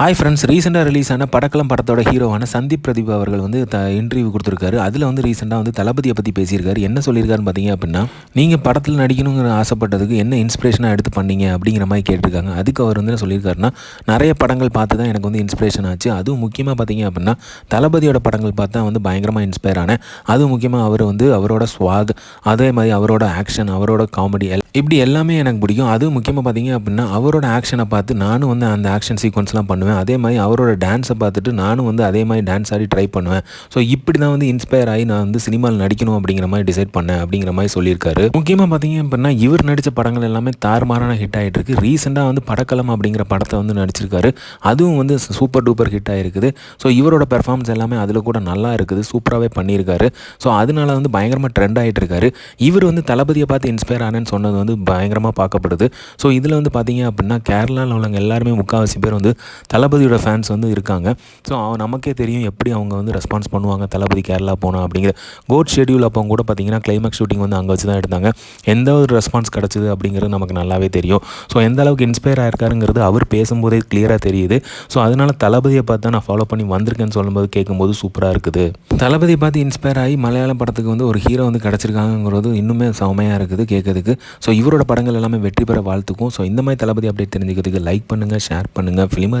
Hi friends ரீசெண்டாக release ஆன படக்கலம் படத்தோட ஹீரோவான சந்தீப் பிரதீப் அவர்கள் வந்து த இன்டர்வியூ கொடுத்துருக்காரு. அதில் வந்து ரீசெண்டாக வந்து தளபதியை பற்றி பேசியிருக்காரு. என்ன சொல்லியிருக்காருன்னு பார்த்தீங்க அப்படின்னா நீங்கள் படத்தில் நடிக்கணுங்கிற ஆசைப்பட்டதுக்கு என்ன இன்ஸ்பிரேஷனாக எடுத்து பண்ணீங்க அப்படிங்கிற மாதிரி கேட்டிருக்காங்க. அதுக்கு அவர் வந்து என்ன சொல்லியிருக்காருன்னா நிறைய படங்கள் பார்த்து தான் எனக்கு வந்து இன்ஸ்பிரேஷன் ஆச்சு. அதுவும் முக்கியமாக பார்த்தீங்க அப்படின்னா தளபதியோட படங்கள் பார்த்து தான் வந்து பயங்கரமாக இன்ஸ்பயர் ஆனேன். அதுவும் முக்கியமாக அவர் வந்து அவரோட ஸ்வாக் அதே மாதிரி அவரோட ஆக்ஷன் அவரோட காமெடி இப்படி எல்லாமே எனக்கு பிடிக்கும். அதுவும் முக்கியமாக பார்த்தீங்க அப்படின்னா அவரோட ஆக்ஷனை பார்த்து நானும் வந்து அந்த ஆக்ஷன் சீக்வன்ஸ்லாம் பண்ணுவேன். அதே மாதிரி அவரோட டான்ஸை பார்த்துட்டு நானும் வந்து அதே மாதிரி டான்ஸ் ஆடி ட்ரை பண்ணுவேன். ஸோ இப்படி தான் வந்து இன்ஸ்பயர் ஆகி நான் வந்து சினிமாவில் நடிக்கணும் அப்படிங்கிற மாதிரி டிசைட் பண்ணேன் அப்படிங்கிற மாதிரி சொல்லியிருக்காரு. முக்கியமாக பார்த்தீங்க அப்படின்னா இவர் நடித்த படங்கள் எல்லாமே தாறுமாறான ஹிட் ஆகிட்டு இருக்கு ரீசெண்டாக வந்து படக்கலம் அப்படிங்கிற படத்தை வந்து நடிச்சிருக்காரு. அதுவும் வந்து சூப்பர் டூப்பர் ஹிட் ஆகிருக்குது ஸோ இவரோட பெர்ஃபார்மன்ஸ் எல்லாமே அதில் கூட நல்லா இருக்குது. சூப்பராகவே பண்ணியிருக்காரு. ஸோ அதனால வந்து பயங்கரமாக ட்ரெண்ட் ஆகிட்டு இருக்காரு இவர் வந்து தளபதியை பார்த்து இன்ஸ்பயர் ஆனேன்னு சொன்னது வந்து பயங்கரமாக பார்க்கப்படுது. ஸோ இதில் வந்து பார்த்தீங்க அப்படின்னா கேரளாவில் உள்ளவங்க எல்லாருமே முக்கால்வாசி பேர் வந்து தளபதியோட ஃபேன்ஸ் வந்து இருக்காங்க. ஸோ நமக்கே தெரியும் எப்படி அவங்க வந்து ரெஸ்பான்ஸ் பண்ணுவாங்க தளபதி கேரளா போனால் அப்படிங்கிற கோட் ஷெடியூல் அப்போ கூட பார்த்தீங்கன்னா கிளைமேக்ஸ் ஷூட்டிங் வந்து அங்கே வச்சு தான் எடுத்தாங்க. எந்த ஒரு ரெஸ்பான்ஸ் கிடச்சிது அப்படிங்கிறது நமக்கு நல்லாவே தெரியும். ஸோ எந்த அளவுக்கு இன்ஸ்பயர் ஆயிருக்காருங்கிறது அவர் பேசும்போதே கிளியராக தெரியுது. ஸோ அதனால் தளபதியை பார்த்து தான் நான் ஃபாலோ பண்ணி வந்திருக்கேன்னு சொல்லும்போது கேட்கும்போது சூப்பராக இருக்குது. தளபதி பார்த்து இன்ஸ்பயர் ஆகி மலையாள படத்துக்கு வந்து ஒரு ஹீரோ வந்து கிடச்சிருக்காங்கிறது இன்னுமே செமையாக இருக்குது கேட்குறதுக்கு. ஸோ இவரோட படங்கள் எல்லாமே வெற்றி பெற வாழ்த்துக்கும். ஸோ இந்த மாதிரி தளபதி அப்டேட் தெரிஞ்சுக்கிறதுக்கு லைக் பண்ணுங்கள் ஷேர் பண்ணுங்கள் ஃபிலிமா